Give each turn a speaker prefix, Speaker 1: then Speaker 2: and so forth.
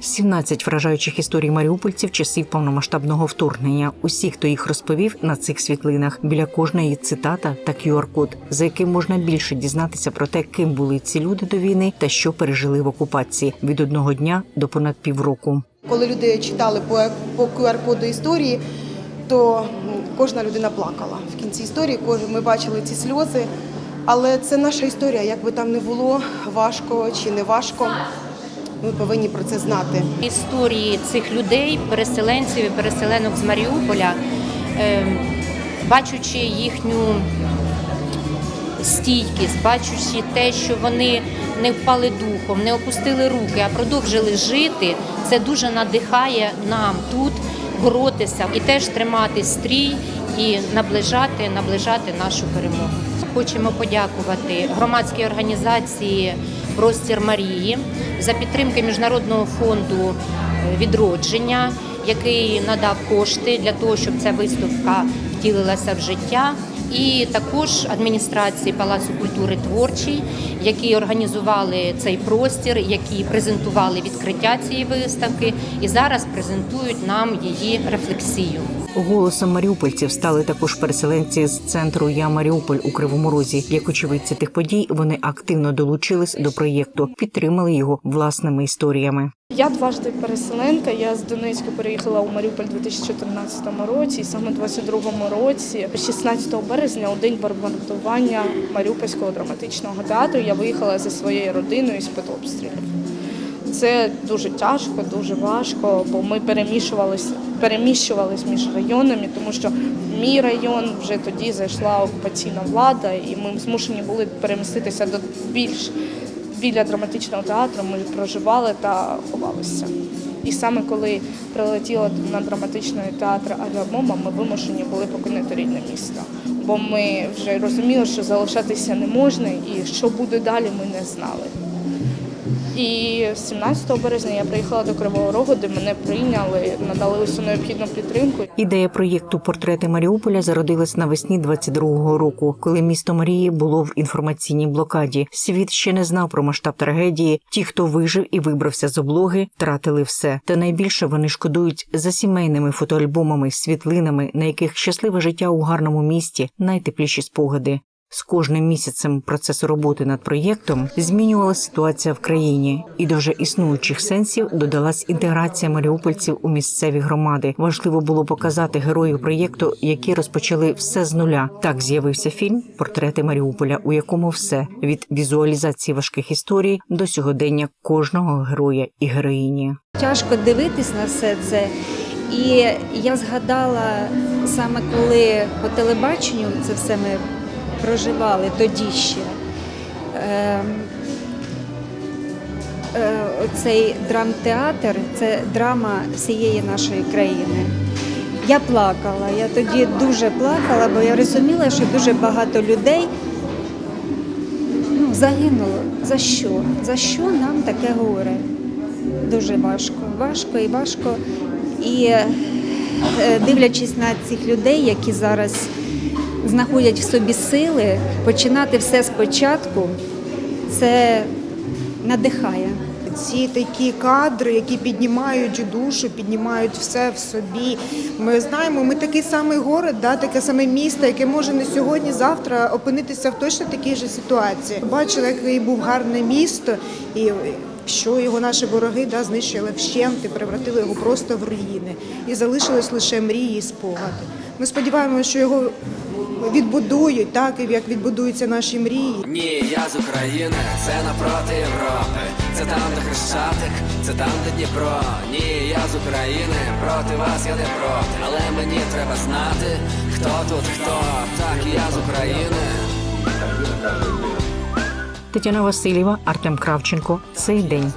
Speaker 1: 17 вражаючих історій маріупольців часів повномасштабного вторгнення. Усі, хто їх розповів на цих світлинах, біля кожної цитата та QR-код, за яким можна більше дізнатися про те, ким були ці люди до війни та що пережили в окупації від одного дня до понад півроку.
Speaker 2: Коли люди читали по, QR-коду історії, то ну, кожна людина плакала. В кінці історії ми бачили ці сльози. Але це наша історія. Як би там не було, важко чи не важко, ми повинні про це знати.
Speaker 3: історії цих людей, переселенців і переселенок з Маріуполя, е, бачучи їхню стійкість, бачучи те, що вони не впали духом, не опустили руки, а продовжили жити, це дуже надихає нам тут боротися і теж тримати стрій і наближати, наближати нашу перемогу. Хочемо подякувати громадській організації Простір Марії за підтримки Міжнародного фонду е, відродження, який надав кошти для того, щоб ця виставка втілилася в життя. І також адміністрації Палацу культури творчий, які організували цей простір, які презентували відкриття цієї виставки, і зараз презентують нам її рефлексію.
Speaker 1: Голосом маріупольців стали також переселенці з центру Я Маріуполь у Кривому Розі. Як очевидці тих подій, вони активно долучились до проєкту, підтримали його власними історіями.
Speaker 4: Я дважди переселенка. Я з Донецька переїхала у Маріуполь у 2014 році. І саме у 22-му році, 16 березня, у день бомбардування Маріупольського драматичного театру, я виїхала зі своєю родиною з під обстрілів. Це дуже тяжко, дуже важко, бо ми перемішувалися, переміщувались між районами, тому що мій район вже тоді зайшла окупаційна влада, і ми змушені були переміститися до більш біля драматичного театру. Ми проживали та ховалися. І саме коли прилетіла на драматичний театр авіабомба, ми вимушені були покинути рідне місто. Бо ми вже розуміли, що залишатися не можна, і що буде далі, ми не знали. І 17 березня я приїхала до Кривого Рогу, де мене прийняли, надали усю необхідну підтримку.
Speaker 1: Ідея проєкту Портрети Маріуполя зародилась навесні 22-го року, коли місто Марії було в інформаційній блокаді. Світ ще не знав про масштаб трагедії. Ті, хто вижив і вибрався з облоги, втратили все. Та найбільше вони шкодують за сімейними фотоальбомами, світлинами, на яких щасливе життя у гарному місті, найтепліші спогади. З кожним місяцем процесу роботи над проєктом змінювалася ситуація в країні, і до вже існуючих сенсів додалась інтеграція маріупольців у місцеві громади. Важливо було показати героїв проєкту, які розпочали все з нуля. Так з'явився фільм Портрети Маріуполя, у якому все від візуалізації важких історій до сьогодення кожного героя і героїні.
Speaker 5: Тяжко дивитись на все це. І я згадала саме коли по телебаченню це все ми проживали тоді ще. Е, е, драмтеатр це драма всієї нашої країни. Я плакала, я тоді дуже плакала, бо я розуміла, що дуже багато людей ну, загинуло. За що? За що нам таке горе? Дуже важко, важко і важко. І е, дивлячись на цих людей, які зараз знаходять в собі сили, починати все спочатку, це надихає.
Speaker 6: Ці такі кадри, які піднімають душу, піднімають все в собі. Ми знаємо, ми такий самий город, да, таке саме місто, яке може не сьогодні, завтра опинитися в точно такій же ситуації. Бачили, який був гарне місто, і що його наші вороги да, знищили вщент і превратили його просто в руїни. І залишились лише мрії і спогади. Ми сподіваємося, що його відбудують, так і як відбудуються наші мрії.
Speaker 7: Ні, я з України, це напроти Європи. Це там, де Хрещатик, це там, де Дніпро. Ні, я з України, проти вас я не проти. Але мені треба знати, хто тут хто. Так, я з України.
Speaker 1: Тетяна Васильєва, Артем Кравченко. Цей день.